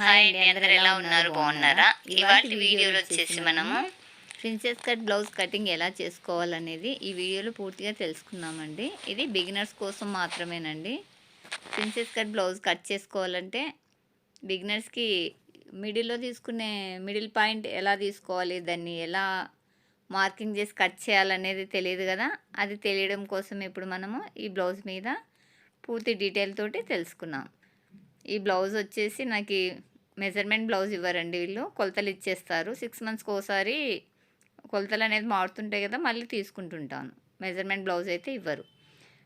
Hi అండి అందరు ఎలా ఉన్నారు? బాగున్నారా? ఇవాటి వీడియోలో వచ్చేసి మనము ప్రిన్సెస్ కట్ బ్లౌజ్ కటింగ్ ఎలా చేసుకోవాలనేది ఈ వీడియోలో పూర్తిగా తెలుసుకుందామండి. ఇది బిగినర్స్ కోసం మాత్రమేనండి. ప్రిన్సెస్ కట్ బ్లౌజ్ కట్ చేసుకోవాలంటే బిగినర్స్కి మిడిల్లో తీసుకునే మిడిల్ పాయింట్ ఎలా తీసుకోవాలి దాన్ని ఎలా మార్కింగ్ చేసి కట్ చేయాలనేది తెలియదు కదా? అది తెలియడం కోసం ఇప్పుడు మనము ఈ బ్లౌజ్ మీద పూర్తి డీటెయిల్ తోటి తెలుసుకున్నాం. ఈ బ్లౌజ్ వచ్చేసి నాకు మెజర్మెంట్ బ్లౌజ్ ఇవ్వరండి వీళ్ళు. కొలతలు ఇచ్చేస్తారు. సిక్స్ మంత్స్కి ఒకసారి కొలతలు అనేది మారుతుంటాయి కదా మళ్ళీ తీసుకుంటుంటాను మెజర్మెంట్ బ్లౌజ్ అయితే ఇవ్వరు.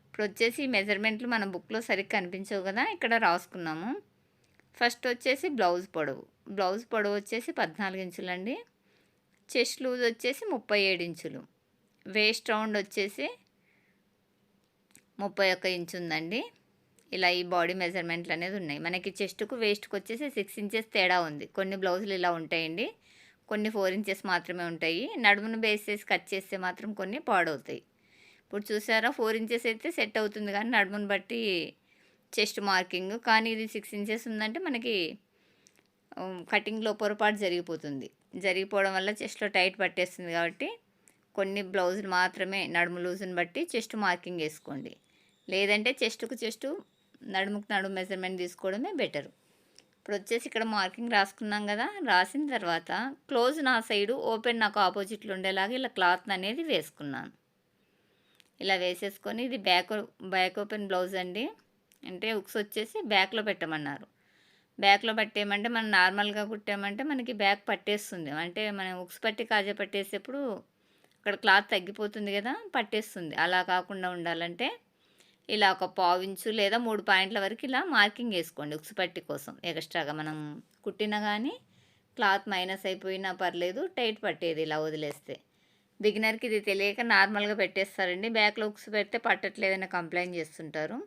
ఇప్పుడు వచ్చేసి మెజర్మెంట్లు మన బుక్లో సరిగ్గా కనిపించవు కదా ఇక్కడ రాసుకున్నాము. ఫస్ట్ వచ్చేసి బ్లౌజ్ పొడవు. బ్లౌజ్ పొడవు వచ్చేసి పద్నాలుగు ఇంచులండి. చెస్ట్ లూజ్ వచ్చేసి ముప్పై ఏడు ఇంచులు. వేస్ట్ రౌండ్ వచ్చేసి ముప్పై ఒక్క ఇంచు ఉందండి ఇలా ఈ బాడీ మెజర్మెంట్లు అనేది ఉన్నాయి. మనకి చెస్ట్కు వేస్ట్కి వచ్చేసి సిక్స్ ఇంచెస్ తేడా ఉంది. కొన్ని బ్లౌజులు ఇలా ఉంటాయండి. కొన్ని ఫోర్ ఇంచెస్ మాత్రమే ఉంటాయి. నడుమును బేస్ చేసి కట్ చేస్తే మాత్రం కొన్ని పాడవుతాయి. ఇప్పుడు చూసారా ఫోర్ ఇంచెస్ అయితే సెట్ అవుతుంది కానీ నడుమును బట్టి చెస్ట్ మార్కింగ్. కానీ ఇది సిక్స్ ఇంచెస్ ఉందంటే మనకి కటింగ్లో పొరపాటు జరిగిపోతుంది. జరిగిపోవడం వల్ల చెస్ట్లో టైట్ పట్టేస్తుంది కాబట్టి కొన్ని బ్లౌజులు మాత్రమే నడుము లూజుని బట్టి చెస్ట్ మార్కింగ్ వేసుకోండి. లేదంటే చెస్ట్కు చెస్ట్ నడుముకు నడుము మెజర్మెంట్ తీసుకోవడమే బెటర్ ఇప్పుడు వచ్చేసి ఇక్కడ మార్కింగ్ రాసుకున్నాం కదా రాసిన తర్వాత క్లోజ్ నా సైడు ఓపెన్ నాకు ఆపోజిట్లో ఉండేలాగా ఇలా క్లాత్ అనేది వేసుకున్నాను. ఇలా వేసేసుకొని ఇది బ్యాక్ బ్యాక్ ఓపెన్ బ్లౌజ్ అండి. అంటే ఉక్స్ వచ్చేసి బ్యాక్లో పెట్టమన్నారు. బ్యాక్లో పట్టేయమంటే మనం నార్మల్గా కుట్టామంటే మనకి బ్యాక్ పట్టేస్తుంది. అంటే మనం ఉక్స్ పట్టి కాజా పట్టేసేప్పుడు అక్కడ క్లాత్ తగ్గిపోతుంది కదా పట్టేస్తుంది. అలా కాకుండా ఉండాలంటే ఇలా ఒక పావించు లేదా మూడు పాయింట్ల వరకు ఇలా మార్కింగ్ వేసుకోండి ఉక్సుపట్టి కోసం. ఎక్స్ట్రాగా మనం కుట్టినా కానీ క్లాత్ మైనస్ అయిపోయినా పర్లేదు టైట్ పట్టేది ఇలా వదిలేస్తే. బిగినర్కి ఇది తెలియక నార్మల్గా పెట్టేస్తారండి. బ్యాక్లో ఉక్సు పెడితే పట్టట్లేదని కంప్లైంట్ చేస్తుంటారు.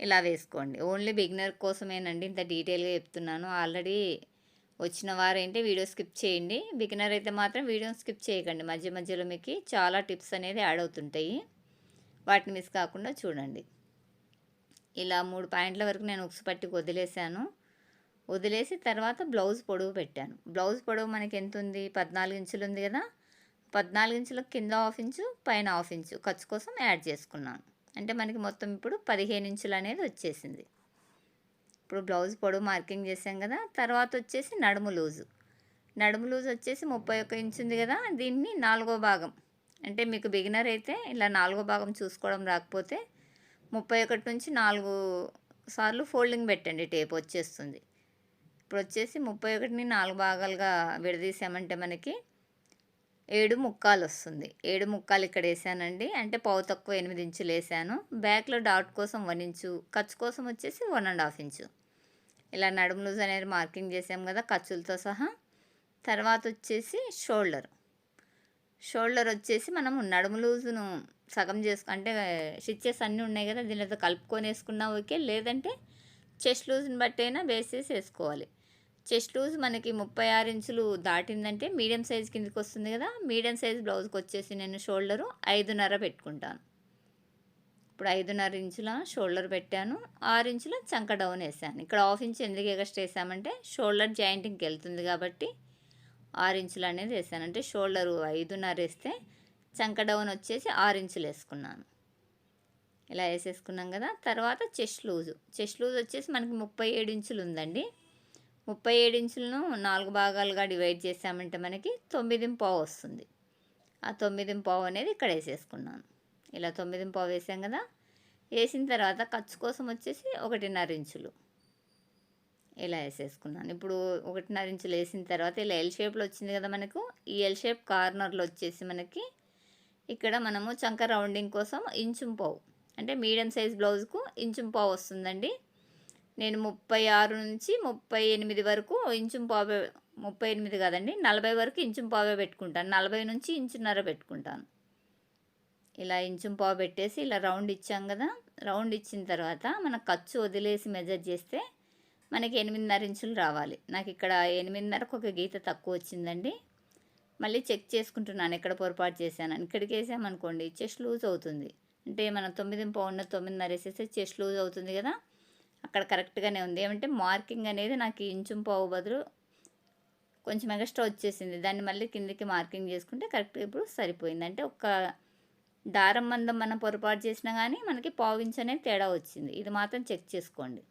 ఇలా వేసుకోండి. ఓన్లీ బిగినర్ కోసమేనండి ఇంత డీటెయిల్గా చెప్తున్నాను. ఆల్రెడీ వచ్చిన వారేంటి వీడియో స్కిప్ చేయండి. బిగినర్ అయితే మాత్రం వీడియో స్కిప్ చేయకండి. మధ్య మధ్యలో మీకు చాలా టిప్స్ అనేది యాడ్ అవుతుంటాయి. వాటిని మిస్ కాకుండా చూడండి. ఇలా మూడు పాయింట్ల వరకు నేను ఉక్సు పట్టి వదిలేసాను వదిలేసి తర్వాత బ్లౌజ్ పొడవు పెట్టాను. బ్లౌజ్ పొడవు మనకి ఎంత ఉంది? పద్నాలుగు ఇంచులు ఉంది కదా. పద్నాలుగు ఇంచులకు కింద హాఫ్ ఇంచు పైన హాఫ్ ఇంచు ఖర్చు కోసం యాడ్ చేసుకున్నాను. అంటే మనకి మొత్తం ఇప్పుడు పదిహేను ఇంచులు అనేది వచ్చేసింది. ఇప్పుడు బ్లౌజ్ పొడవు మార్కింగ్ చేసాం కదా. తర్వాత వచ్చేసి నడుము లూజు. నడుము లూజ్ వచ్చేసి ముప్పై ఒక్క ఇంచు ఉంది కదా. దీన్ని నాలుగో భాగం. అంటే మీకు బిగినర్ అయితే ఇలా నాలుగో భాగం చూసుకోవడం రాకపోతే ముప్పై ఒకటి నుంచి నాలుగు సార్లు ఫోల్డింగ్ పెట్టండి టేప్ వచ్చేస్తుంది. ఇప్పుడు వచ్చేసి ముప్పై ఒకటిని నాలుగు భాగాలుగా విడదీసామంటే మనకి ఏడు ముక్కాలు వస్తుంది. ఏడు ముక్కాలు ఇక్కడ వేసానండి. అంటే పావు తక్కువ ఎనిమిది ఇంచులు వేసాను. బ్యాక్లో డాట్ కోసం వన్ ఇంచు ఖర్చు కోసం వచ్చేసి వన్ అండ్ హాఫ్ ఇంచు. ఇలా నడుము లూజ్ అనేది మార్కింగ్ చేసాం కదా ఖర్చులతో సహా. తర్వాత వచ్చేసి షోల్డర్. షోల్డర్ వచ్చేసి మనం నడుము లూజును సగం చేసుకు అంటే స్టిచ్చెస్ అన్నీ ఉన్నాయి కదా దీనితో కలుపుకొని వేసుకున్నా ఓకే లేదంటే చెస్ట్ లూజ్ని బట్టి అయినా వేసేసి వేసుకోవాలి. చెస్ట్ లూజ్ మనకి ముప్పై ఆరు ఇంచులు దాటిందంటే మీడియం సైజ్ కిందకి వస్తుంది కదా మీడియం సైజ్ బ్లౌజ్కి వచ్చేసి నేను షోల్డరు ఐదున్నర పెట్టుకుంటాను. ఇప్పుడు ఐదున్నర ఇంచుల షోల్డర్ పెట్టాను ఆరు ఇంచుల చంక డౌన్ వేసాను. ఇక్కడ హాఫ్ ఇంచ్ ఎందుకు ఎగస్ట్ వేసామంటే షోల్డర్ జాయింట్కి వెళ్తుంది కాబట్టి ఆరు ఇంచులు అనేది వేసాను. అంటే షోల్డర్ ఐదున్నర వేస్తే చంక డౌన్ వచ్చేసి ఆరు ఇంచులు వేసుకున్నాను. ఇలా వేసేసుకున్నాం కదా. తర్వాత చెస్ట్ లూజు. చెస్ట్ లూజ్ వచ్చేసి మనకి ముప్పై ఏడు ఇంచులు ఉందండి. ముప్పై ఏడు ఇంచులను నాలుగు భాగాలుగా డివైడ్ చేసామంటే మనకి తొమ్మిది పావు వస్తుంది. ఆ తొమ్మిది పావు అనేది ఇక్కడ వేసేసుకున్నాను. ఇలా తొమ్మిది పావు వేసాం కదా. వేసిన తర్వాత ఖర్చు కోసం వచ్చేసి ఒకటిన్నర ఇంచులు. ఇలా వేసేసుకున్నాను. ఇప్పుడు ఒకటిన్నర ఇంచులు వేసిన తర్వాత ఇలా ఎల్ షేప్లో వచ్చింది కదా మనకు ఈ ఎల్ షేప్ కార్నర్లో వచ్చేసి మనకి ఇక్కడ మనము చంక రౌండింగ్ కోసం ఇంచుం పావు అంటే మీడియం సైజ్ బ్లౌజ్కు ఇంచుం పావు వస్తుందండి. నేను ముప్పై ఆరు నుంచి ముప్పై ఎనిమిది వరకు ఇంచుం పావే ముప్పై ఎనిమిది కాదండి నలభై వరకు ఇంచుం పావే పెట్టుకుంటాను. నలభై నుంచి ఇంచున్నర పెట్టుకుంటాను. ఇలా ఇంచుం పావు పెట్టేసి ఇలా రౌండ్ ఇచ్చాం కదా రౌండ్ ఇచ్చిన తర్వాత మన ఖర్చు వదిలేసి మెజర్ చేస్తే మనకి ఎనిమిదిన్నర ఇంచులు రావాలి. నాకు ఇక్కడ ఎనిమిదిన్నరకు ఒక గీత తక్కువ వచ్చిందండి. మళ్ళీ చెక్ చేసుకుంటున్నాను ఎక్కడ పొరపాటు చేశాను ఇక్కడికి వేసామనుకోండి చెస్ట్ లూజ్ అవుతుంది. అంటే మనం తొమ్మిది పౌండ్ తొమ్మిదిన్నర వేసేస్తే చెస్ట్ లూజ్ అవుతుంది కదా. అక్కడ కరెక్ట్గానే ఉంది. ఏమంటే మార్కింగ్ అనేది నాకు ఇంచు పావు బదులు కొంచెం ఎక్స్ట్రా వచ్చేసింది. దాన్ని మళ్ళీ కిందకి మార్కింగ్ చేసుకుంటే కరెక్ట్గా ఇప్పుడు సరిపోయింది. అంటే ఒక దారం మందం మనం పొరపాటు చేసినా కానీ మనకి పావు ఇంచు అనేది తేడా వచ్చింది. ఇది మాత్రం చెక్ చేసుకోండి.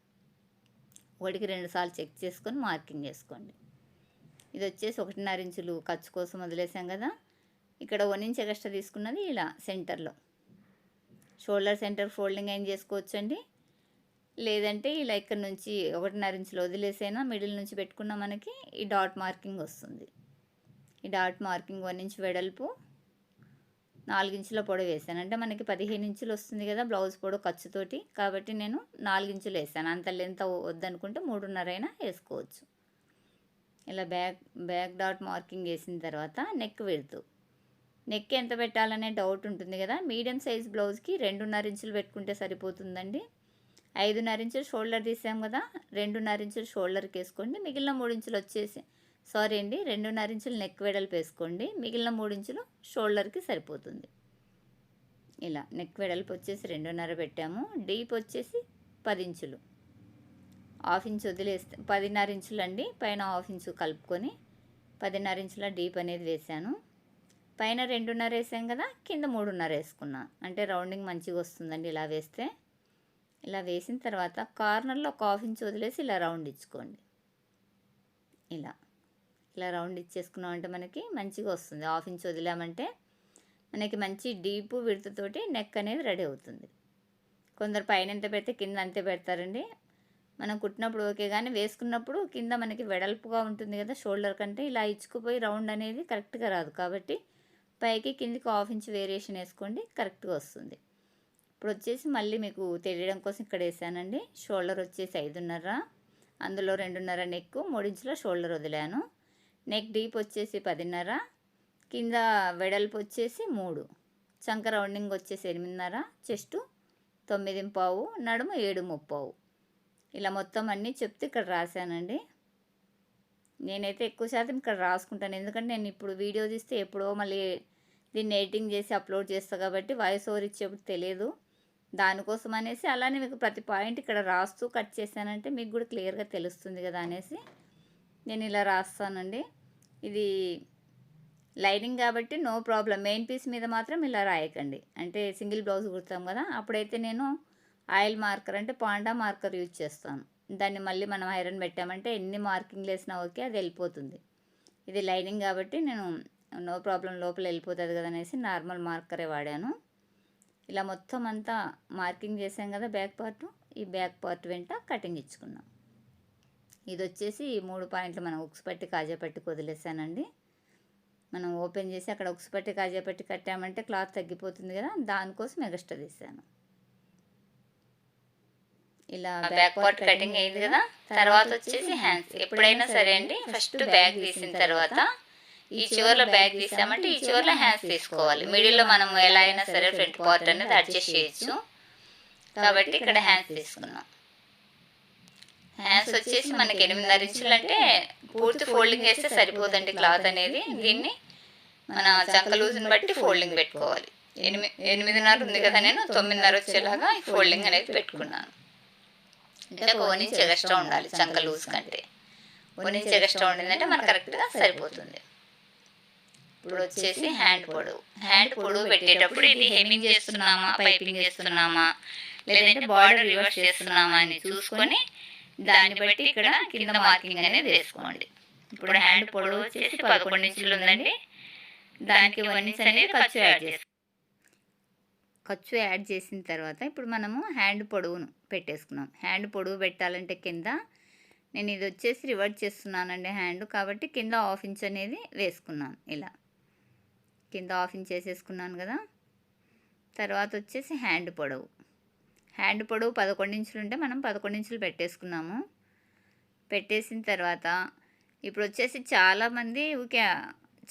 ఒకటికి రెండు సార్లు చెక్ చేసుకొని మార్కింగ్ చేసుకోండి. ఇది వచ్చేసి ఒకటిన్నర ఇంచులు ఖర్చు కోసం వదిలేసాం కదా. ఇక్కడ వన్ ఇంచ్ ఎక్స్ట్రా తీసుకున్నది ఇలా సెంటర్లో. షోల్డర్ సెంటర్ ఫోల్డింగ్ అయిన చేసుకోవచ్చు అండి లేదంటే ఇలా ఇక్కడ నుంచి ఒకటిన్నర ఇంచులు వదిలేసైనా మిడిల్ నుంచి పెట్టుకున్న మనకి ఈ డాట్ మార్కింగ్ వస్తుంది. ఈ డాట్ మార్కింగ్ వన్ ఇంచ్ వెడల్పు నాలుగించుల పొడవు వేసాను. అంటే మనకి పదిహేను ఇంచులు వస్తుంది కదా బ్లౌజ్ పొడవు ఖర్చుతోటి. కాబట్టి నేను నాలుగించులు వేసాను. అంత లెంత్ వద్దనుకుంటే మూడున్నర అయినా వేసుకోవచ్చు. ఇలా బ్యాక్ బ్యాక్ డాట్ మార్కింగ్ వేసిన తర్వాత నెక్ వెళ్తూ నెక్ ఎంత పెట్టాలనే డౌట్ ఉంటుంది కదా. మీడియం సైజ్ బ్లౌజ్కి రెండున్నర ఇంచులు పెట్టుకుంటే సరిపోతుందండి. ఐదున్నర ఇంచులు షోల్డర్ తీసాం కదా. రెండున్నర ఇంచులు షోల్డర్కి వేసుకోండి. మిగిలిన మూడు ఇంచులు వచ్చేసి సారీ అండి రెండున్నర ఇంచులు నెక్ వెడల్పు వేసుకోండి. మిగిలిన మూడు ఇంచులు షోల్డర్కి సరిపోతుంది. ఇలా నెక్ వెడల్పు వచ్చేసి రెండున్నర పెట్టాము. డీప్ వచ్చేసి పది ఇంచులు. హాఫ్ ఇంచ్ వదిలేస్తే పదిన్నర ఇంచులు అండి పైన హాఫ్ ఇంచు కలుపుకొని పదిన్నర ఇంచుల డీప్ అనేది వేసాను. పైన రెండున్నర వేసాం కదా కింద మూడున్నర వేసుకున్నా. అంటే రౌండింగ్ మంచిగా వస్తుందండి ఇలా వేస్తే. ఇలా వేసిన తర్వాత కార్నర్లో ఒక హాఫ్ ఇంచ్ వదిలేసి ఇలా రౌండ్ ఇచ్చుకోండి. ఇలా. ఇలా రౌండ్ ఇచ్చేసుకున్నామంటే మనకి మంచిగా వస్తుంది. హాఫ్ ఇంచ్ వదిలామంటే మనకి మంచి డీపు విడతతోటి నెక్ అనేది రెడీ అవుతుంది. కొందరు పైన ఎంత పెడితే కింద అంతే పెడతారండి. మనం కుట్టినప్పుడు ఓకే కానీ వేసుకున్నప్పుడు కింద మనకి వెడల్పుగా ఉంటుంది కదా షోల్డర్ కంటే ఇలా ఇచ్చుకుపోయి రౌండ్ అనేది కరెక్ట్గా రాదు. కాబట్టి పైకి కిందికి హాఫ్ ఇంచ్ వేరియేషన్ వేసుకోండి కరెక్ట్గా వస్తుంది. ఇప్పుడు వచ్చేసి మళ్ళీ మీకు తెలియడం కోసం ఇక్కడ వేసానండి. షోల్డర్ వచ్చేసి ఐదున్నర అందులో రెండున్నర నెక్ మూడించులో షోల్డర్ వదిలాను. నెక్ డీప్ వచ్చేసి పదిన్నర కింద వెడల్పు వచ్చేసి మూడు చంక రౌండింగ్ వచ్చేసి ఎనిమిదిన్నర చెస్టు తొమ్మిది పావు నడుము ఏడు ముప్పావు. ఇలా మొత్తం అన్నీ చెప్తే ఇక్కడ రాశానండి. నేనైతే ఎక్కువ శాతం ఇక్కడ రాసుకుంటాను. ఎందుకంటే నేను ఇప్పుడు వీడియో తీస్తే ఎప్పుడో మళ్ళీ దీన్ని ఎడిటింగ్ చేసి అప్లోడ్ చేస్తాను కాబట్టి వాయిస్ ఓవర్ ఇచ్చేప్పుడు తెలియదు. దానికోసం అనేసి అలానే మీకు ప్రతి పాయింట్ ఇక్కడ రాస్తూ కట్ చేశానంటే మీకు కూడా క్లియర్గా తెలుస్తుంది కదా అనేసి నేను ఇలా రాస్తానండి. ఇది లైనింగ్ కాబట్టి నో ప్రాబ్లం. మెయిన్ పీస్ మీద మాత్రం ఇలా రాయకండి. అంటే సింగిల్ బ్లౌజ్ కుడతాం కదా అప్పుడైతే నేను ఆయిల్ మార్కర్ అంటే పాండా మార్కర్ యూజ్ చేస్తాను. దాన్ని మళ్ళీ మనం ఐరన్ పెట్టామంటే ఎన్ని మార్కింగ్లు వేసినా ఓకే అది వెళ్ళిపోతుంది. ఇది లైనింగ్ కాబట్టి నేను నో ప్రాబ్లం లోపల వెళ్ళిపోతుంది కదా అనేసి నార్మల్ మార్కరే వాడాను. ఇలా మొత్తం అంతా మార్కింగ్ చేసాం కదా బ్యాక్ పార్ట్ ఈ బ్యాక్ పార్ట్ వెంట కటింగ్ ఇచ్చుకున్నాం. ఇది వచ్చేసి మూడు పాయింట్లు మనం ఉక్స్ పట్టి కాజా పట్టి వదిలేసానండి మనం ఓపెన్ చేసి అక్కడ ఉక్స్ పట్టి కాజా పట్టి కట్టామంటే క్లాత్ తగ్గిపోతుంది కదా దానికోసం ఎగస్ట్రా తీసాను. ఇలా బ్యాక్ పార్ట్ కటింగ్ అయింది కదా తర్వాత వచ్చేసి హ్యాండ్స్. ఎప్పుడైనా సరే అండి ఫస్ట్ బ్యాగ్ తీసిన తర్వాత ఈ చివర్లో బ్యాగ్ తీసామంటే ఈ చివర్లో హ్యాండ్స్ తీసుకోవాలి. మిడిల్లో మనం ఎలా అయినా సరే ఫ్రంట్ పార్ట్ అనేది అడ్జస్ట్ చేయొచ్చు. కాబట్టి ఇక్కడ హ్యాండ్స్ తీసుకున్నాం. హ్యాండ్స్ వచ్చేసి మనకి ఎనిమిదిన్నర ఇంచులు అంటే పూర్తి ఫోల్డింగ్ వేస్తే సరిపోదండి క్లాత్ అనేది. దీన్ని మన చంక లూజ్ని బట్టి ఫోల్డింగ్ పెట్టుకోవాలి. ఎనిమిది ఎనిమిదిన్నర ఉంది కదా నేను తొమ్మిదిన్నర వచ్చేలాగా ఈ ఫోల్డింగ్ అనేది పెట్టుకున్నాను. అంటే ఒక వన్ ఇంచ్ ఎక్స్ట్రా ఉండాలి చంక లూజ్ కంటే. వన్ ఇంచ్ ఎక్స్ట్రా ఉండిందంటే మనకు కరెక్ట్గా సరిపోతుంది. ఇప్పుడు వచ్చేసి హ్యాండ్ పొడవు. హ్యాండ్ పొడవు పెట్టేటప్పుడు ఇది హెమ్మింగ్ చేస్తున్నామా పైపింగ్ చేస్తున్నామా లేదంటే బార్డర్ రివర్స్ చేస్తున్నామా అని చూసుకొని దాన్ని బట్టి ఇక్కడ కింద మార్కింగ్ అనేది వేసుకోండి. ఇప్పుడు హ్యాండ్ పొడవు వచ్చేసి పదకొండు ఇంచులు ఉందండి. దానికి వన్ ఇంచ్ అనేది ఖర్చు యాడ్ చేసుకోండి ఖర్చు యాడ్ చేసిన తర్వాత ఇప్పుడు మనము హ్యాండ్ పొడవును పెట్టేసుకున్నాం. హ్యాండ్ పొడవు పెట్టాలంటే కింద నేను ఇది వచ్చేసి రివర్ట్ చేస్తున్నానండి హ్యాండ్. కాబట్టి కింద హాఫ్ ఇంచ్ అనేది వేసుకున్నాను ఇలా. కింద హాఫ్ ఇంచ్ వేసేసుకున్నాను కదా. తర్వాత వచ్చేసి హ్యాండ్ పొడవు. హ్యాండ్ పొడవు పదకొండు ఇంచులు ఉంటే మనం పదకొండు ఇంచులు పెట్టేసుకున్నాము పెట్టేసిన తర్వాత ఇప్పుడు వచ్చేసి చాలామంది ఊకే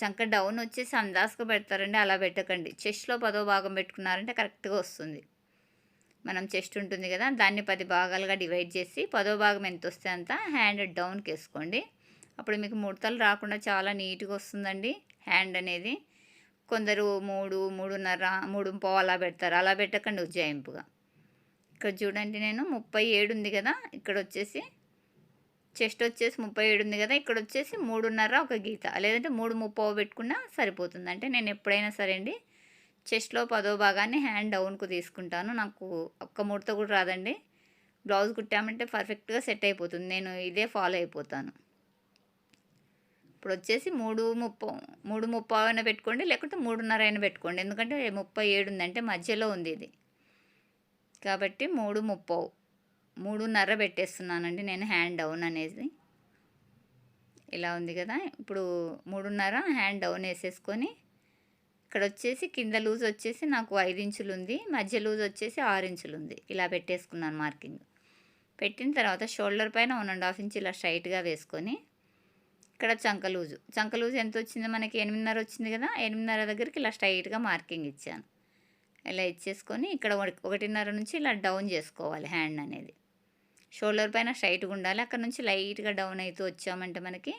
చంక డౌన్ వచ్చేసి అందాజుగా పెడతారండి అలా పెట్టకండి. చెస్ట్లో పదో భాగం పెట్టుకున్నారంటే కరెక్ట్గా వస్తుంది. మనం చెస్ట్ ఉంటుంది కదా దాన్ని పది భాగాలుగా డివైడ్ చేసి పదో భాగం ఎంత వస్తే అంత హ్యాండ్ డౌన్కి వేసుకోండి అప్పుడు మీకు ముడతలు రాకుండా చాలా నీట్గా వస్తుందండి హ్యాండ్ అనేది. కొందరు మూడు మూడున్నర మూడు పావు అలా పెడతారు. అలా పెట్టకండి ఉజ్జాయింపుగా. ఇక్కడ చూడండి నేను ముప్పై ఏడు ఉంది కదా ఇక్కడ వచ్చేసి చెస్ట్ వచ్చేసి ముప్పై ఏడు ఉంది కదా ఇక్కడ వచ్చేసి మూడున్నర ఒక గీత. లేదంటే మూడు ముప్పవ పెట్టుకున్నా సరిపోతుంది. అంటే నేను ఎప్పుడైనా సరే అండి చెస్ట్లో పదో భాగాన్ని హ్యాండ్ డౌన్కు తీసుకుంటాను. నాకు ఒక్క ముడత కూడా రాదండి. బ్లౌజ్ కుట్టామంటే పర్ఫెక్ట్గా సెట్ అయిపోతుంది. నేను ఇదే ఫాలో అయిపోతాను. ఇప్పుడు వచ్చేసి మూడు ముప్ప మూడు ముప్పై అయినా పెట్టుకోండి లేకుంటే మూడున్నర అయినా పెట్టుకోండి. ఎందుకంటే ముప్పై ఏడు ఉందంటే మధ్యలో ఉంది ఇది. కాబట్టి మూడు ముప్పై మూడున్నర పెట్టేస్తున్నానండి నేను హ్యాండ్ డౌన్ అనేది ఇలా ఉంది కదా ఇప్పుడు మూడున్నర హ్యాండ్ డౌన్ వేసేసుకొని ఇక్కడ వచ్చేసి కింద లూజ్ వచ్చేసి నాకు ఐదు ఇంచులు ఉంది మధ్య లూజ్ వచ్చేసి ఆరు ఇంచులు ఉంది. ఇలా పెట్టేసుకున్నాను మార్కింగ్. పెట్టిన తర్వాత షోల్డర్ పైన వన్ అండ్ హాఫ్ ఇంచ్ ఇలా స్ట్రైట్గా వేసుకొని ఇక్కడ చంక లూజు. చంక లూజు ఎంత వచ్చింది? మనకి ఎనిమిదిన్నర వచ్చింది కదా ఎనిమిదిన్నర దగ్గరికి ఇలా స్ట్రైట్గా మార్కింగ్ ఇచ్చాను. ఇలా ఇచ్చేసుకొని ఇక్కడ ఒకటిన్నర నుంచి ఇలా డౌన్ చేసుకోవాలి హ్యాండ్ అనేది. షోల్డర్ పైన స్ట్రైట్గా ఉండాలి. అక్కడ నుంచి లైట్గా డౌన్ అవుతూ వచ్చామంటే మనకి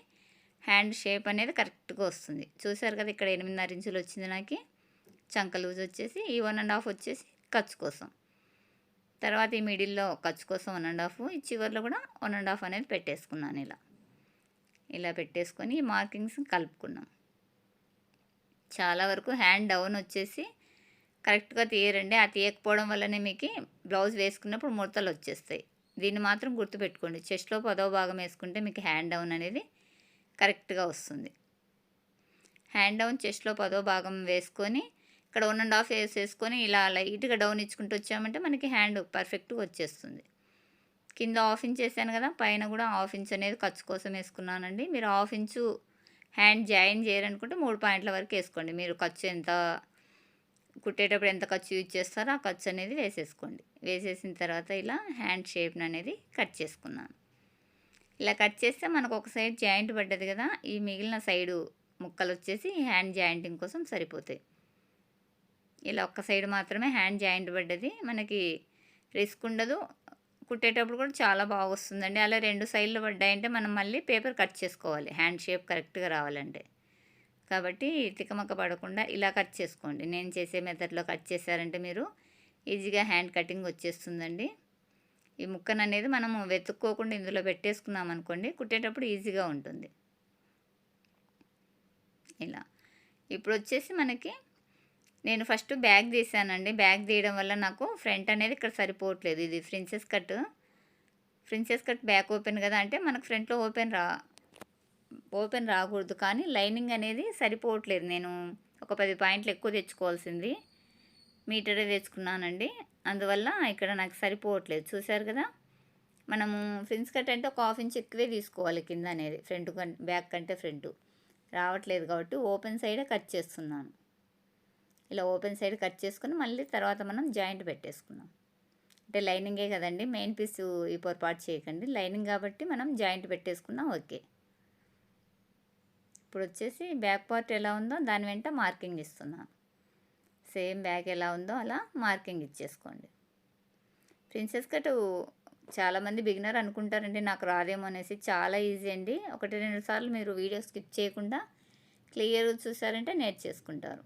హ్యాండ్ షేప్ అనేది కరెక్ట్గా వస్తుంది. చూసారు కదా ఇక్కడ ఎనిమిదిన్నర ఇంచులు వచ్చింది నాకు. చంక లూజ్ వచ్చేసి ఈ వన్ అండ్ హాఫ్ వచ్చేసి ఖర్చు కోసం. తర్వాత ఈ మిడిల్లో ఖర్చు కోసం వన్ అండ్ హాఫ్ ఈ చివర్లో కూడా వన్ అండ్ హాఫ్ అనేది పెట్టేసుకున్నాను ఇలా. ఇలా పెట్టేసుకొని ఈ మార్కింగ్స్ కలుపుకున్నాం. చాలా వరకు హ్యాండ్ డౌన్ వచ్చేసి కరెక్ట్గా తీయరండి. ఆ తీయకపోవడం వల్లనే మీకు బ్లౌజ్ వేసుకున్నప్పుడు ముడతలు వచ్చేస్తాయి దీన్ని మాత్రం గుర్తుపెట్టుకోండి. చెస్ట్లో పదవ భాగం వేసుకుంటే మీకు హ్యాండ్ డౌన్ అనేది కరెక్ట్గా వస్తుంది. హ్యాండ్ డౌన్ చెస్ట్లో పదో భాగం వేసుకొని ఇక్కడ వన్ అండ్ హాఫ్ వేసేసుకొని ఇలా లైట్గా డౌన్ ఇచ్చుకుంటూ వచ్చామంటే మనకి హ్యాండ్ పర్ఫెక్ట్గా వచ్చేస్తుంది. కింద హాఫ్ ఇంచ్ వేసాను కదా పైన కూడా హాఫ్ ఇంచ్ అనేది ఖర్చు కోసం వేసుకున్నానండి. మీరు హాఫ్ ఇంచు హ్యాండ్ జాయిన్ చేయాలనుకుంటే మూడు పాయింట్ల వరకు వేసుకోండి. మీరు ఖర్చు ఎంత కుట్టేటప్పుడు ఎంత ఖర్చు యూజ్ చేస్తారో ఆ ఖర్చు అనేది వేసేసుకోండి. వేసేసిన తర్వాత ఇలా హ్యాండ్ షేప్ని అనేది కట్ చేసుకున్నాను ఇలా కట్ చేస్తే మనకు ఒక సైడ్ జాయింట్ పడ్డది కదా ఈ మిగిలిన సైడు ముక్కలు వచ్చేసి హ్యాండ్ జాయింటింగ్ కోసం సరిపోతాయి. ఇలా ఒక్క సైడ్ మాత్రమే హ్యాండ్ జాయింట్ పడ్డది మనకి రిస్క్ ఉండదు. కుట్టేటప్పుడు కూడా చాలా బాగా వస్తుందండి. అలా రెండు సైడ్లు పడ్డాయంటే మనం మళ్ళీ పేపర్ కట్ చేసుకోవాలి. హ్యాండ్ షేప్ కరెక్ట్గా రావాలంటే. కాబట్టి తికమక పడకుండా ఇలా కట్ చేసుకోండి. నేను చేసే మెథడ్లో కట్ చేశారంటే మీరు ఈజీగా హ్యాండ్ కటింగ్ వచ్చేస్తుందండి. ఈ ముక్కను అనేది మనము వెతుక్కోకుండా ఇందులో పెట్టేసుకున్నాం అనుకోండి కుట్టేటప్పుడు ఈజీగా ఉంటుంది. ఇలా. ఇప్పుడు వచ్చేసి మనకి నేను ఫస్ట్ బ్యాగ్ తీసానండి. బ్యాగ్ తీయడం వల్ల నాకు ఫ్రంట్ అనేది ఇక్కడ సరిపోవట్లేదు. ఇది princess cut. Princess cut back open కదా అంటే మనకు ఫ్రంట్లో ఓపెన్ రా ఓపెన్ రాకూడదు కానీ లైనింగ్ అనేది సరిపోవట్లేదు. నేను ఒక పది పాయింట్లు ఎక్కువ తెచ్చుకోవాల్సింది. మీటరే తెచ్చుకున్నానండి. అందువల్ల ఇక్కడ నాకు సరిపోవట్లేదు. చూశారు కదా? మనము ఫ్రిన్స్ కట్ అంటే ఒక హాఫ్ ఇంచ్ ఎక్కువే తీసుకోవాలి కింద అనేది ఫ్రంట్ బ్యాక్ కంటే ఫ్రంట్. రావట్లేదు కాబట్టి ఓపెన్ సైడే కట్ చేస్తున్నాను. ఇలా ఓపెన్ సైడ్ కట్ చేసుకుని మళ్ళీ తర్వాత మనం జాయింట్ పెట్టేసుకున్నాం అంటే లైనింగే కదండి మెయిన్ పీస్ ఈ పొరపాటు చేయకండి. లైనింగ్ కాబట్టి మనం జాయింట్ పెట్టేసుకున్నాం ఓకే. ఇప్పుడు వచ్చేసి బ్యాక్ పార్ట్ ఎలా ఉందో దాని వెంట మార్కింగ్ ఇస్తున్నాను సేమ్ బ్యాక్ ఎలా ఉందో అలా మార్కింగ్ ఇచ్చేసుకోండి. ప్రిన్సెస్ కట్ చాలామంది బిగినర్ అనుకుంటారండి నాకు రాదేమో అనేసి. చాలా ఈజీ అండి. ఒకటి రెండు సార్లు మీరు వీడియో స్కిప్ చేయకుండా క్లియర్గా చూసారంటే నేర్చేసుకుంటారు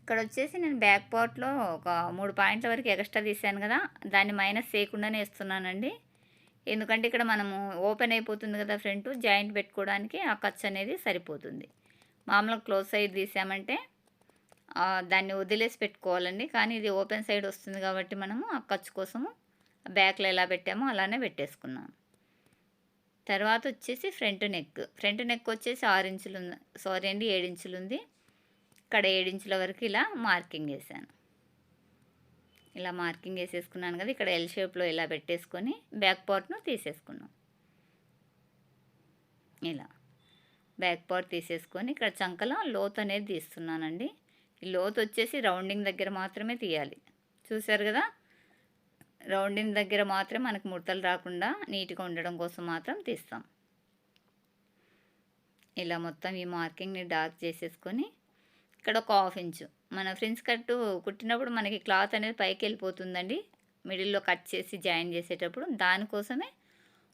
ఇక్కడ వచ్చేసి నేను బ్యాక్ పార్ట్లో ఒక మూడు పాయింట్ల వరకు ఎక్స్ట్రా తీసాను కదా దాన్ని మైనస్ చేయకుండానే వేస్తున్నానండి ఎందుకంటే ఇక్కడ మనము ఓపెన్ అయిపోతుంది కదా ఫ్రంట్ జాయింట్ పెట్టుకోవడానికి ఆ ఖర్చు అనేది సరిపోతుంది. మామూలుగా క్లోజ్ సైడ్ తీసామంటే దాన్ని వదిలేసి పెట్టుకోవాలండి. కానీ ఇది ఓపెన్ సైడ్ వస్తుంది కాబట్టి మనము ఆ ఖర్చు కోసము బ్యాక్లో ఎలా పెట్టామో అలానే పెట్టేసుకున్నాం. తర్వాత వచ్చేసి ఫ్రంట్ నెక్. ఫ్రంట్ నెక్ వచ్చేసి ఆరు ఇంచులు ఉంది. సారీ అండి ఏడు ఇంచులు ఉంది. ఇక్కడ ఏడించుల వరకు ఇలా మార్కింగ్ వేసాను ఇలా మార్కింగ్ వేసేసుకున్నాను కదా ఇక్కడ ఎల్ షేప్లో ఇలా పెట్టేసుకొని బ్యాక్ పార్ట్ను తీసేసుకున్నాం. ఇలా బ్యాక్ పార్ట్ తీసేసుకొని ఇక్కడ చంకలో లోత్ అనేది తీస్తున్నానండి. ఈ లోత్ వచ్చేసి రౌండింగ్ దగ్గర మాత్రమే తీయాలి. చూసారు కదా? రౌండింగ్ దగ్గర మాత్రమే మనకు ముడతలు రాకుండా నీట్గా ఉండడం కోసం మాత్రం తీస్తాం. ఇలా మొత్తం ఈ మార్కింగ్ని డార్క్ చేసేసుకొని ఇక్కడ ఒక హాఫ్ ఇంచు మన ఫ్రిన్స్ కట్టు కుట్టినప్పుడు మనకి క్లాత్ అనేది పైకి వెళ్ళిపోతుందండి. మిడిల్లో కట్ చేసి జాయిన్ చేసేటప్పుడు దానికోసమే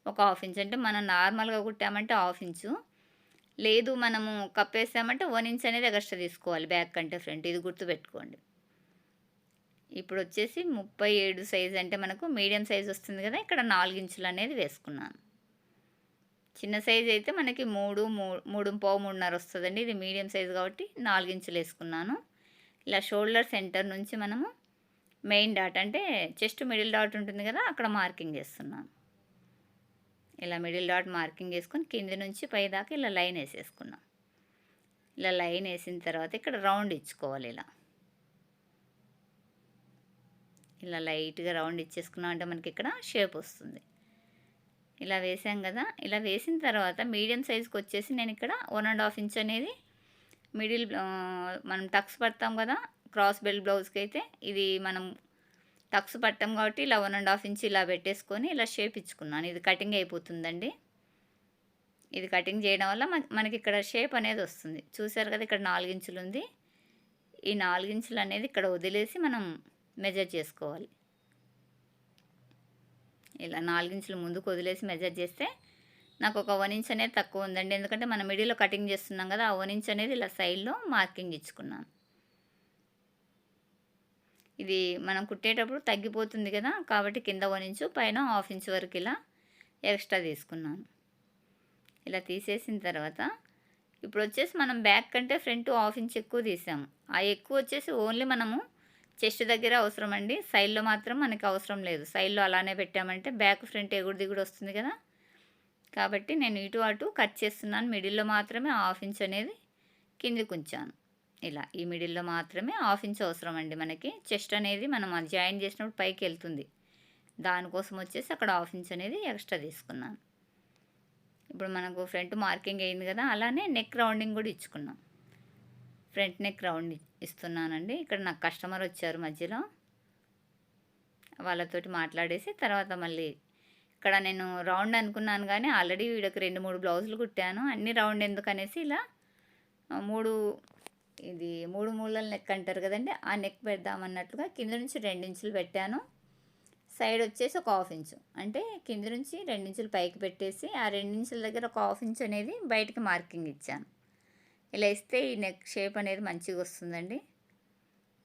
ఒక హాఫ్ ఇంచ్. అంటే మనం నార్మల్గా కుట్టామంటే హాఫ్ ఇంచు. లేదు మనము కప్పేసామంటే వన్ ఇంచ్ అనేది ఎక్స్ట్రా తీసుకోవాలి బ్యాక్ కంటే ఫ్రంట్. ఇది గుర్తుపెట్టుకోండి. ఇప్పుడు వచ్చేసి ముప్పై ఏడు సైజ్ అంటే మనకు మీడియం సైజ్ వస్తుంది కదా ఇక్కడ నాలుగు ఇంచులు అనేది వేసుకున్నాను. చిన్న సైజ్ అయితే మనకి మూడు మూడు మూడు పావు మూడున్నర వస్తుందండి. ఇది మీడియం సైజ్ కాబట్టి నాలుగు ఇంచులు వేసుకున్నాను. ఇలా షోల్డర్ సెంటర్ నుంచి మనము మెయిన్ డాట్ అంటే చెస్ట్ మిడిల్ డాట్ ఉంటుంది కదా అక్కడ మార్కింగ్ చేస్తున్నాను ఇలా మిడిల్ డాట్ మార్కింగ్ చేసుకొని కింది నుంచి పై దాకా ఇలా లైన్ వేసేసుకున్నాం. ఇలా లైన్ వేసిన తర్వాత ఇక్కడ రౌండ్ ఇచ్చుకోవాలి ఇలా. ఇలా లైట్గా రౌండ్ ఇచ్చేసుకున్నాం అంటే మనకి ఇక్కడ షేప్ వస్తుంది. ఇలా వేసాం కదా ఇలా వేసిన తర్వాత మీడియం సైజ్కి వచ్చేసి నేను ఇక్కడ వన్ అండ్ హాఫ్ ఇంచ్ అనేది మిడిల్ మనం టక్స్ పడతాం కదా క్రాస్ బెల్ట్ బ్లౌజ్కి అయితే ఇది మనం టక్స్ పట్టాం కాబట్టి ఇలా వన్ అండ్ హాఫ్ ఇంచ్ ఇలా పెట్టేసుకొని ఇలా షేప్ ఇచ్చుకున్నాను. ఇది కటింగ్ అయిపోతుందండి. ఇది కటింగ్ చేయడం వల్ల మన- మనకి ఇక్కడ షేప్ అనేది వస్తుంది. చూసారు కదా ఇక్కడ నాలుగించులు ఉంది. ఈ నాలుగించులు అనేది ఇక్కడ వదిలేసి మనం మెజర్ చేసుకోవాలి. ఇలా నాలుగించులు ముందుకు వదిలేసి మెజర్ చేస్తే నాకు ఒక వన్ ఇంచ్ అనేది తక్కువ ఉందండి ఎందుకంటే మనం మిడిల్లో కటింగ్ చేస్తున్నాం కదా ఆ వన్ ఇంచ్ అనేది ఇలా సైడ్లో మార్కింగ్ ఇచ్చుకున్నాను. ఇది మనం కుట్టేటప్పుడు తగ్గిపోతుంది కదా కాబట్టి కింద వన్ ఇంచు పైన హాఫ్ ఇంచ్ వరకు ఇలా ఎక్స్ట్రా తీసుకున్నాను. ఇలా తీసేసిన తర్వాత ఇప్పుడు వచ్చేసి మనం బ్యాక్ కంటే ఫ్రంట్ హాఫ్ ఇంచ్ ఎక్కువ తీసాము. ఆ ఎక్కువ వచ్చేసి ఓన్లీ మనము చెస్ట్ దగ్గర అవసరం అండి సైడ్లో మాత్రం మనకి అవసరం లేదు. సైడ్లో అలానే పెట్టామంటే బ్యాక్ ఫ్రంట్ ఎగుడు దిగుడు వస్తుంది కదా కాబట్టి నేను ఇటు అటు కట్ చేస్తున్నాను. మిడిల్లో మాత్రమే హాఫ్ ఇంచ్ అనేది కిందికి ఉంచాను ఇలా ఈ మిడిల్లో మాత్రమే హాఫ్ ఇంచ్ అవసరం అండి మనకి. చెస్ట్ అనేది మనం జాయిన్ చేసినప్పుడు పైకి వెళ్తుంది. దానికోసం వచ్చేసి అక్కడ హాఫ్ ఇంచ్ అనేది ఎక్స్ట్రా తీసుకున్నాను. ఇప్పుడు మనకు ఫ్రంట్ మార్కింగ్ అయింది కదా అలానే నెక్ రౌండింగ్ కూడా ఇచ్చుకున్నాం. ఫ్రంట్ నెక్ రౌండ్ ఇస్తున్నానండి. ఇక్కడ నాకు కస్టమర్ వచ్చారు మధ్యలో. వాళ్ళతోటి మాట్లాడేసి తర్వాత మళ్ళీ ఇక్కడ నేను రౌండ్ అనుకున్నాను కానీ ఆల్రెడీ వీడికి రెండు మూడు బ్లౌజులు కుట్టాను. అన్ని రౌండ్ ఎందుకనేసి ఇలా మూడు ఇది మూడు మూలల నెక్ అంటారు కదండి ఆ నెక్ పెడదామన్నట్లుగా కింద నుంచి రెండించులు పెట్టాను. సైడ్ వచ్చేసి ఒక హాఫ్ ఇంచు. అంటే కింద నుంచి రెండించులు పైకి పెట్టేసి ఆ రెండించుల దగ్గర ఒక హాఫ్ ఇంచు అనేది బయటికి మార్కింగ్ ఇచ్చాను. ఇలా ఇస్తే ఈ నెక్ షేప్ అనేది మంచిగా వస్తుందండి.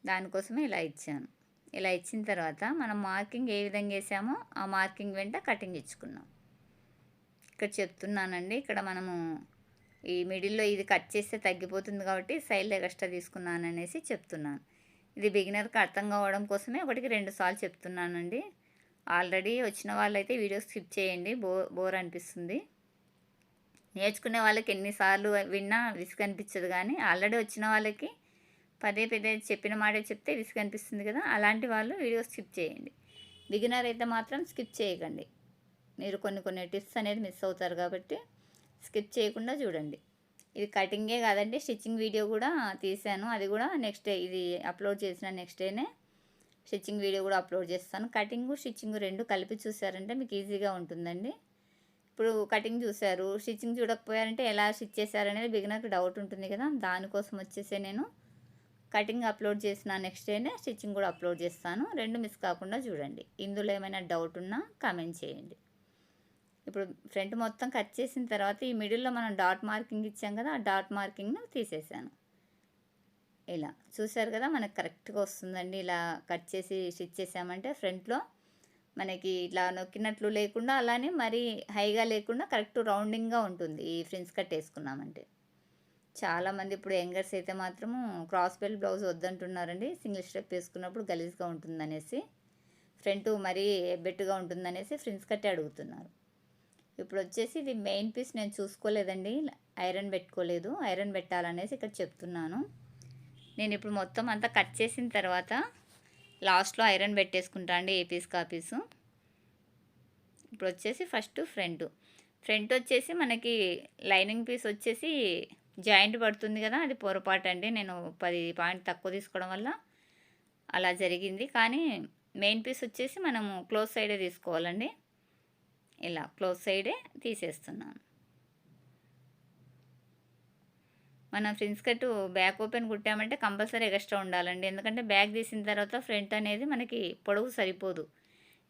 దానికోసమే ఇలా ఇచ్చాను. ఇలా ఇచ్చిన తర్వాత మనం మార్కింగ్ ఏ విధంగా వేసామో ఆ మార్కింగ్ వెంట కటింగ్ ఇచ్చుకున్నాం. ఇక్కడ చెప్తున్నానండి ఇక్కడ మనము ఈ మిడిల్లో ఇది కట్ చేస్తే తగ్గిపోతుంది కాబట్టి సైడ్ ఎక్స్ట్రా తీసుకున్నాను అనేసి చెప్తున్నాను. ఇది బిగినర్కి అర్థం కావడం కోసమే ఒకటికి రెండు సార్లు చెప్తున్నానండి. ఆల్రెడీ వచ్చిన వాళ్ళైతే వీడియో స్కిప్ చేయండి బో బోర్ అనిపిస్తుంది. నేర్చుకునే వాళ్ళకి ఎన్నిసార్లు విన్నా విసుగు అనిపించదు కానీ ఆల్రెడీ వచ్చిన వాళ్ళకి పదే పదే చెప్పిన మాటే చెప్తే రిస్క్ అనిపిస్తుంది కదా? అలాంటి వాళ్ళు వీడియో స్కిప్ చేయండి. బిగినర్ అయితే మాత్రం స్కిప్ చేయకండి. మీరు కొన్ని కొన్ని టిప్స్ అనేది మిస్ అవుతారు కాబట్టి స్కిప్ చేయకుండా చూడండి. ఇది కటింగే కాదండి స్టిచ్చింగ్ వీడియో కూడా తీసాను. అది కూడా నెక్స్ట్ డే ఇది అప్లోడ్ చేసిన నెక్స్ట్ డేనే స్టిచ్చింగ్ వీడియో కూడా అప్లోడ్ చేస్తాను. కటింగ్ స్టిచ్చింగ్ రెండు కలిపి చూసారంటే మీకు ఈజీగా ఉంటుందండి. ఇప్పుడు కటింగ్ చూశారు స్టిచ్చింగ్ చూడకపోయారంటే ఎలా స్టిచ్ చేశారనేది బిగినర్కి డౌట్ ఉంటుంది కదా? దానికోసం వచ్చేసే నేను కటింగ్ అప్లోడ్ చేసిన నెక్స్ట్ డేనే స్టిచ్చింగ్ కూడా అప్లోడ్ చేస్తాను. రెండు మిస్ కాకుండా చూడండి. ఇందులో ఏమైనా డౌట్ ఉన్నా కామెంట్ చేయండి. ఇప్పుడు ఫ్రంట్ మొత్తం కట్ చేసిన తర్వాత ఈ మిడిల్లో మనం డాట్ మార్కింగ్ ఇచ్చాం కదా ఆ డాట్ మార్కింగ్ను తీసేసాను. ఇలా చూసారు కదా మనకు కరెక్ట్గా వస్తుందండి. ఇలా కట్ చేసి స్టిచ్ చేసామంటే ఫ్రంట్లో మనకి ఇట్లా నొక్కినట్లు లేకుండా అలానే మరీ హైగా లేకుండా కరెక్ట్ రౌండింగ్గా ఉంటుంది. ఈ ఫ్రిన్స్ కట్ వేసుకున్నామంటే. చాలామంది ఇప్పుడు యంగర్స్ అయితే మాత్రము క్రాస్ బెల్ట్ బ్లౌజ్ వద్దంటున్నారండి. సింగిల్ స్టెప్ వేసుకున్నప్పుడు గలీజ్గా ఉంటుందనేసి ఫ్రంట్ మరీ ఎబ్బెట్టుగా ఉంటుందనేసి ఫ్రిన్స్ కట్టే అడుగుతున్నారు. ఇప్పుడు వచ్చేసి ఇది మెయిన్ పీస్ నేను చూసుకోలేదండి. ఐరన్ పెట్టుకోలేదు. ఐరన్ పెట్టాలనేసి ఇక్కడ చెప్తున్నాను. నేను ఇప్పుడు మొత్తం అంతా కట్ చేసిన తర్వాత లాస్ట్లో ఐరన్ పెట్టేసుకుంటా అండి ఏ పీస్ కా పీసు. ఇప్పుడు వచ్చేసి ఫస్ట్ ఫ్రంట్. ఫ్రంట్ వచ్చేసి మనకి లైనింగ్ పీస్ వచ్చేసి జాయింట్ పడుతుంది కదా అది పొరపాటు అండి నేను పది పాయింట్ తక్కువ తీసుకోవడం వల్ల అలా జరిగింది. కానీ మెయిన్ పీస్ వచ్చేసి మనము క్లోజ్ సైడే తీసుకోవాలండి. ఇలా క్లోజ్ సైడే తీసేస్తున్నాను మనం ఫ్రిన్స్ కట్ బ్యాక్ ఓపెన్ కుట్టామంటే కంపల్సరీ ఎక్స్ట్రా ఉండాలండి. ఎందుకంటే బ్యాక్ తీసిన తర్వాత ఫ్రంట్ అనేది మనకి పొడవు సరిపోదు.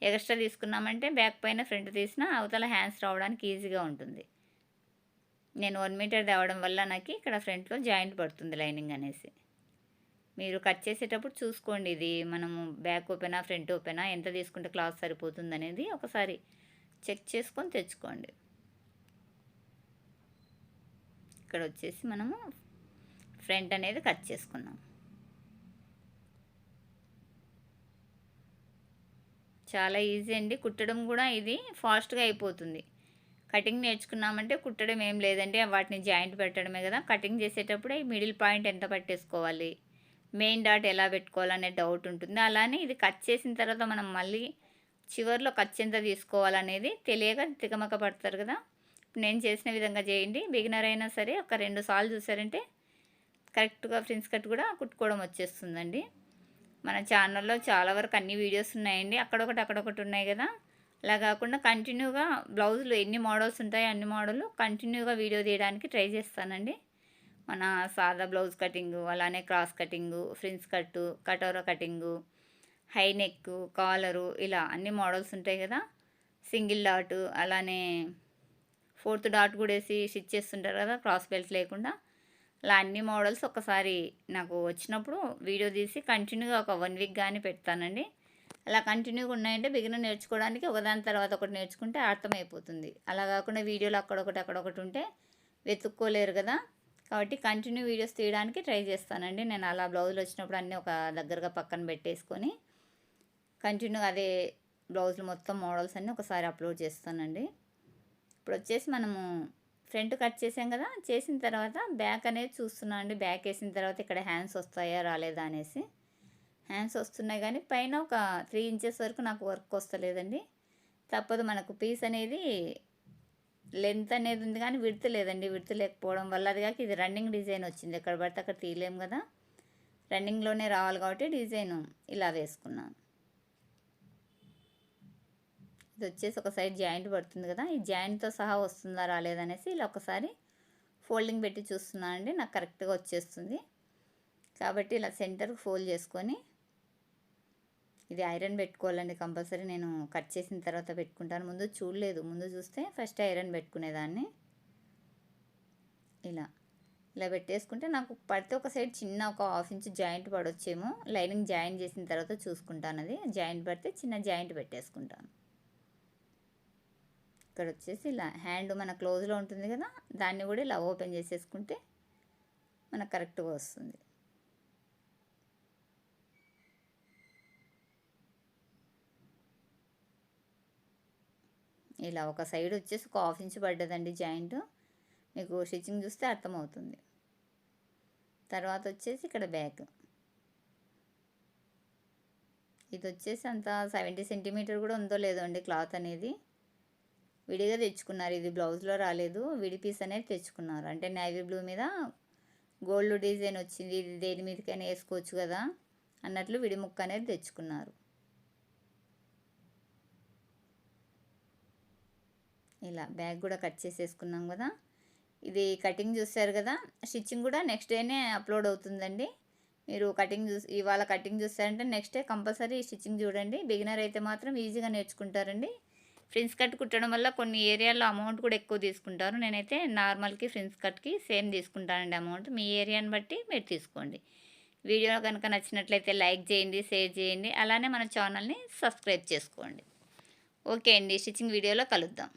ఎక్స్ట్రా తీసుకున్నామంటే బ్యాక్ పైన ఫ్రంట్ తీసినా అవతల హ్యాండ్స్ రావడానికి ఈజీగా ఉంటుంది. నేను వన్ మీటర్ తేవడం వల్ల నాకు ఇక్కడ ఫ్రంట్లో జాయింట్ పడుతుంది లైనింగ్ అనేసి. మీరు కట్ చేసేటప్పుడు చూసుకోండి ఇది మనము బ్యాక్ ఓపెనా ఫ్రంట్ ఓపెనా ఎంత తీసుకుంటే క్లాత్ సరిపోతుంది అనేది ఒకసారి చెక్ చేసుకొని తెచ్చుకోండి. ఇక్కడ వచ్చేసి మనము ఫ్రంట్ అనేది కట్ చేసుకున్నాం. చాలా ఈజీ అండి. కుట్టడం కూడా ఇది ఫాస్ట్గా అయిపోతుంది. కటింగ్ నేర్చుకున్నామంటే కుట్టడం ఏం లేదండి వాటిని జాయింట్ పెట్టడమే కదా. కటింగ్ చేసేటప్పుడే ఈ మిడిల్ పాయింట్ ఎంత పట్టేసుకోవాలి? మెయిన్ డాట్ ఎలా పెట్టుకోవాలనే డౌట్ ఉంటుంది. అలానే ఇది కట్ చేసిన తర్వాత మనం మళ్ళీ చివర్లో ఖర్చు ఎంత తీసుకోవాలనేది తెలియక తికమక పడతారు కదా. నేను చేసిన విధంగా చేయండి. బిగినర్ అయినా సరే ఒక రెండు సార్లు చూసారంటే కరెక్ట్గా ఫ్రిన్స్ కట్ కూడా కుట్టుకోవడం వచ్చేస్తుందండి. మన ఛానల్లో చాలా వరకు అన్ని వీడియోస్ ఉన్నాయండి. అక్కడొకటి అక్కడొకటి ఉన్నాయి కదా. అలా కాకుండా కంటిన్యూగా బ్లౌజులు ఎన్ని మోడల్స్ ఉంటాయో అన్ని మోడల్ కంటిన్యూగా వీడియో తీయడానికి ట్రై చేస్తానండి. మన సాదా బ్లౌజ్ కటింగు అలానే క్రాస్ కటింగు ఫ్రిన్స్ కట్టు కటోరా కటింగు హై నెక్ కాలరు ఇలా అన్ని మోడల్స్ ఉంటాయి కదా. సింగిల్ డాట్ అలానే ఫోర్త్ డాట్ కూడా వేసి స్టిచ్ చేస్తుంటారు కదా క్రాస్ బెల్ట్ లేకుండా. అలా అన్ని మోడల్స్ ఒకసారి నాకు వచ్చినప్పుడు వీడియో తీసి కంటిన్యూగా ఒక వన్ వీక్ కానీ పెడతానండి. అలా కంటిన్యూగా ఉన్నాయంటే బిగినర్ నేర్చుకోవడానికి ఒకదాని తర్వాత ఒకటి నేర్చుకుంటే అర్థమైపోతుంది. అలా కాకుండా వీడియోలు అక్కడొకటి అక్కడొకటి ఉంటే వెతుక్కోలేరు కదా. కాబట్టి కంటిన్యూ వీడియోస్ తీయడానికి ట్రై చేస్తానండి. నేను అలా బ్లౌజులు వచ్చినప్పుడు అన్నీ ఒక దగ్గరగా పక్కన పెట్టేసుకొని కంటిన్యూగా అదే బ్లౌజులు మొత్తం మోడల్స్ అన్నీ ఒకసారి అప్లోడ్ చేస్తానండి. ఇప్పుడు వచ్చేసి మనము ఫ్రంట్ కట్ చేసాం కదా. చేసిన తర్వాత బ్యాక్ అనేది చూస్తున్నాను అండి. బ్యాక్ వేసిన తర్వాత ఇక్కడ హ్యాండ్స్ వస్తాయా రాలేదా అనేసి. హ్యాండ్స్ వస్తున్నాయి కానీ పైన ఒక త్రీ ఇంచెస్ వరకు నాకు వర్క్ వస్తలేదండి. తప్పదు మనకు పీస్ అనేది లెంత్ అనేది ఉంది కానీ విడత లేదండి. విడత లేకపోవడం వల్ల అది కాక ఇది రన్నింగ్ డిజైన్ వచ్చింది. ఎక్కడ పడితే అక్కడ తీయలేము కదా. రన్నింగ్లోనే రావాలి కాబట్టి డిజైన్ ఇలా వేసుకున్నాను. ఇది వచ్చేసి ఒక సైడ్ జాయింట్ పడుతుంది కదా. ఈ జాయింట్తో సహా వస్తుందా రాలేదనేసి ఇలా ఒకసారి ఫోల్డింగ్ పెట్టి చూస్తున్నాను అండి నాకు కరెక్ట్గా వచ్చేస్తుంది. కాబట్టి ఇలా సెంటర్కి ఫోల్డ్ చేసుకొని ఇది ఐరన్ పెట్టుకోవాలండి కంపల్సరీ. నేను కట్ చేసిన తర్వాత పెట్టుకుంటాను. ముందు చూడలేదు. ముందు చూస్తే ఫస్ట్ ఐరన్ పెట్టుకునేదాన్ని. ఇలా. ఇలా పెట్టేసుకుంటే నాకు పడితే ఒక సైడ్ చిన్న ఒక హాఫ్ ఇంచ్ జాయింట్ పడొచ్చేమో. లైనింగ్ జాయిన్ చేసిన తర్వాత చూసుకుంటాను అది. జాయింట్ పడితే చిన్న జాయింట్ పెట్టేసుకుంటాను. ఇక్కడ వచ్చేసి ఇలా హ్యాండ్ మన క్లోజ్లో ఉంటుంది కదా దాన్ని కూడా ఇలా ఓపెన్ చేసేసుకుంటే మనకు కరెక్ట్గా వస్తుంది. ఇలా ఒక సైడ్ వచ్చేసి ఒక హాఫ్ ఇంచ్ పడ్డదండి జాయింట్. మీకు స్టిచ్చింగ్ చూస్తే అర్థమవుతుంది. తర్వాత వచ్చేసి ఇక్కడ బ్యాక్. ఇది వచ్చేసి అంత సెవెంటీ సెంటీమీటర్ కూడా ఉందో లేదో అండి క్లాత్ అనేది. విడిగా తెచ్చుకున్నారు. ఇది బ్లౌజ్లో రాలేదు. విడి పీస్ అనేది తెచ్చుకున్నారు. అంటే నేవీ బ్లూ మీద గోల్డ్ డిజైన్ వచ్చింది. ఇది దేని మీదకైనా వేసుకోవచ్చు కదా అన్నట్లు విడి ముక్క అనేది తెచ్చుకున్నారు. ఇలా బ్యాగ్ కూడా కట్ చేసేసుకున్నాం కదా. ఇది కటింగ్ చూస్తారు కదా. స్టిచ్చింగ్ కూడా నెక్స్ట్ డేనే అప్లోడ్ అవుతుందండి. మీరు కటింగ్ చూసి ఇవాళ కటింగ్ చూస్తారంటే నెక్స్ట్ డే కంపల్సరీ స్టిచ్చింగ్ చూడండి. బిగినర్ అయితే మాత్రం ఈజీగా నేర్చుకుంటారండి. ఫ్రిన్స్ కట్ కుట్టడం వల్ల కొన్ని ఏరియాల్లో అమౌంట్ కూడా ఎక్కువ తీసుకుంటారు. నేనైతే నార్మల్కి ఫ్రిన్స్ కట్కి సేమ్ తీసుకుంటానండి అమౌంట్. మీ ఏరియాని బట్టి మీరు తీసుకోండి. వీడియో కనుక నచ్చినట్లయితే లైక్ చేయండి షేర్ చేయండి. అలానే మన ఛానల్ని సబ్స్క్రైబ్ చేసుకోండి. ఓకే అండి. స్టిచ్చింగ్ వీడియోలో కలుద్దాం.